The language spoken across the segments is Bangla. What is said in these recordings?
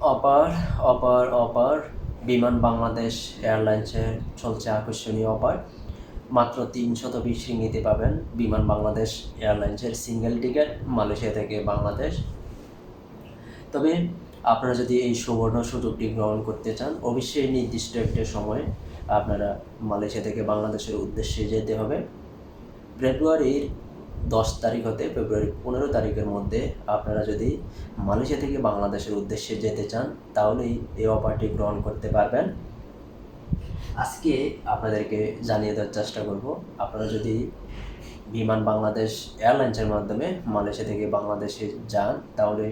অপার অপার অপার, বিমান বাংলাদেশ এয়ারলাইন্সের চলছে আকর্ষণীয় অপার। মাত্র তিনশত বিশ রিঙ্গিতে পাবেন বিমান বাংলাদেশ এয়ারলাইন্সের সিঙ্গেল টিকিট মালয়েশিয়া থেকে বাংলাদেশ। তবে আপনারা যদি এই সুবর্ণ সুযোগটি গ্রহণ করতে চান, অবশ্যই নির্দিষ্ট একটা সময়ে আপনারা মালয়েশিয়া থেকে বাংলাদেশের উদ্দেশ্যে যেতে হবে। ফেব্রুয়ারির দশ তারিখ হতে ফেব্রুয়ারি পনেরো তারিখের মধ্যে আপনারা যদি মালয়েশিয়া থেকে বাংলাদেশের উদ্দেশ্যে যেতে চান, তাহলেই এই অফারটি গ্রহণ করতে পারবেন। আজকে আপনাদেরকে জানিয়ে দেওয়ার চেষ্টা করব, আপনারা যদি বিমান বাংলাদেশ এয়ারলাইন্সের মাধ্যমে মালয়েশিয়া থেকে বাংলাদেশে যান, তাহলে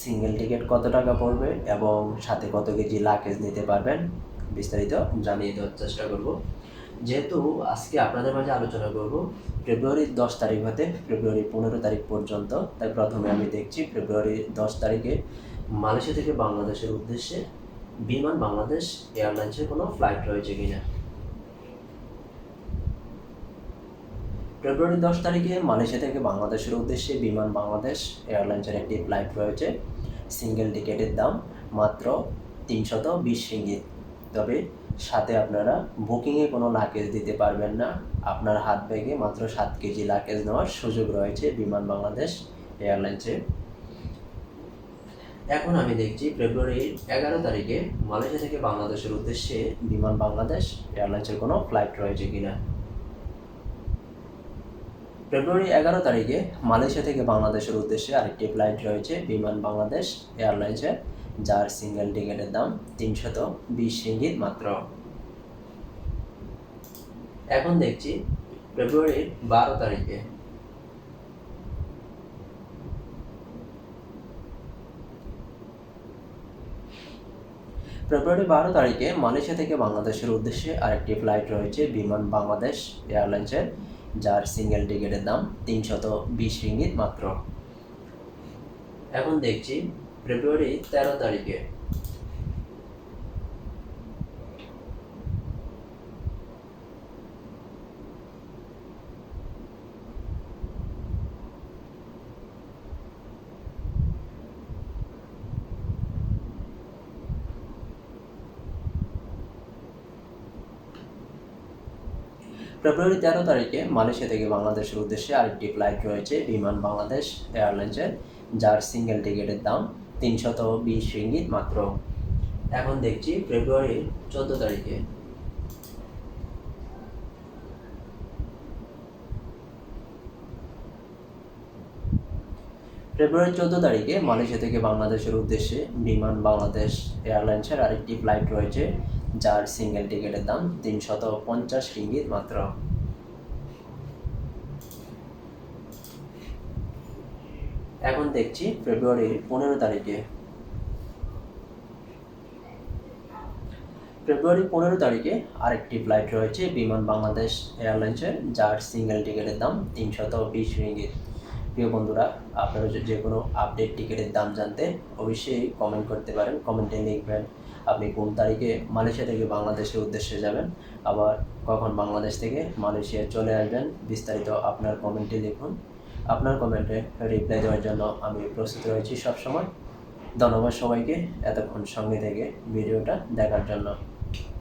সিঙ্গেল টিকিট কত টাকা পড়বে এবং সাথে কত কেজি লাগেজ নিতে পারবেন? বিস্তারিত জানিয়ে দেওয়ার চেষ্টা করব। যেহেতু আজকে আপনাদের মাঝে আলোচনা করব ফেব্রুয়ারির দশ তারিখ হতে ফেব্রুয়ারি পনেরো তারিখ পর্যন্ত। তাই প্রথমে আমি দেখছি ফেব্রুয়ারি দশ তারিখে মালয়েশিয়া থেকে বাংলাদেশের উদ্দেশ্যে বিমান বাংলাদেশ এয়ারলাইন্সের কোনো ফ্লাইট রয়েছে কিনা। ফেব্রুয়ারি দশ তারিখে মালয়েশিয়া থেকে বাংলাদেশের উদ্দেশ্যে বিমান বাংলাদেশ এয়ারলাইন্সের একটি ফ্লাইট রয়েছে। সিঙ্গেল টিকেটের দাম মাত্র তিনশত বিশ রিঙ্গিত। তবে সাথে আপনারা বুকিংয়ে কোনো লাকেজ দিতে পারবেন না। আপনার হাত ব্যাগে মাত্র সাত কেজি লাকেজ নেওয়ার সুযোগ রয়েছে বিমান বাংলাদেশ এয়ারলাইন্সে। এখন আমি দেখছি ফেব্রুয়ারি এগারো তারিখে মালয়েশিয়া থেকে বাংলাদেশের উদ্দেশ্যে বিমান বাংলাদেশ এয়ারলাইন্সের কোনো ফ্লাইট রয়েছে কিনা। ফেব্রুয়ারি এগারো তারিখে মালয়েশিয়া থেকে বাংলাদেশের উদ্দেশ্যে আরেকটি ফ্লাইট রয়েছে বিমান বাংলাদেশ এয়ারলাইন্সের। যার সিঙ্গেল টিকিটের দাম তিনশত বিশ রিঙ্গিত মাত্র। এখন দেখছি ফেব্রুয়ারির বারো তারিখে। ফেব্রুয়ারি বারো তারিখে মালয়েশিয়া থেকে বাংলাদেশের উদ্দেশ্যে আরেকটি ফ্লাইট রয়েছে বিমান বাংলাদেশ এয়ারলাইন্সের, যার সিঙ্গেল টিকিটের দাম তিনশত বিশ রিঙ্গিত মাত্র। এখন দেখছি ফেব্রুয়ারি তেরো তারিখে। ফেব্রুয়ারি তেরো তারিখে মালয়েশিয়া থেকে বাংলাদেশের উদ্দেশ্যে আরেকটি ফ্লাইট রয়েছে বিমান বাংলাদেশ এয়ারলাইন্সের, যার সিঙ্গেল টিকিটের দাম তিনশত বিশ রিঙ্গিত মাত্র। এখন দেখছি ফেব্রুয়ারির চোদ্দ তারিখে। ফেব্রুয়ারি চোদ্দ তারিখে মালয়েশিয়া থেকে বাংলাদেশের উদ্দেশ্যে বিমান বাংলাদেশ এয়ারলাইন্সের আরেকটি ফ্লাইট রয়েছে, যার সিঙ্গেল টিকিটের দাম তিনশত পঞ্চাশ রিঙ্গিত মাত্র। এখন দেখছি ফেব্রুয়ারির পনেরো তারিখে। ফেব্রুয়ারি পনেরো তারিখে আরেকটি ফ্লাইট রয়েছে বিমান বাংলাদেশ এয়ারলাইন্সের, যার সিঙ্গেল টিকিটের দাম তিনশত বিশ রিঙ্গিত। প্রিয় বন্ধুরা, আপনারা যে- যে কোনো আপডেট টিকিটের দাম জানতে অবশ্যই কমেন্ট করতে পারেন কমেন্টে লিখবেন আপনি কোন তারিখে মালয়েশিয়া থেকে বাংলাদেশের উদ্দেশ্যে যাবেন, আবার কখন বাংলাদেশ থেকে মালয়েশিয়া চলে আসবেন, বিস্তারিত আপনার কমেন্টে লিখুন। আপনার কমেন্টে রিপ্লাই দেওয়ার জন্য আমি প্রস্তুত রয়েছি সবসময়। ধন্যবাদ সবাইকে এতক্ষণ সঙ্গে থেকে ভিডিওটা দেখার জন্য।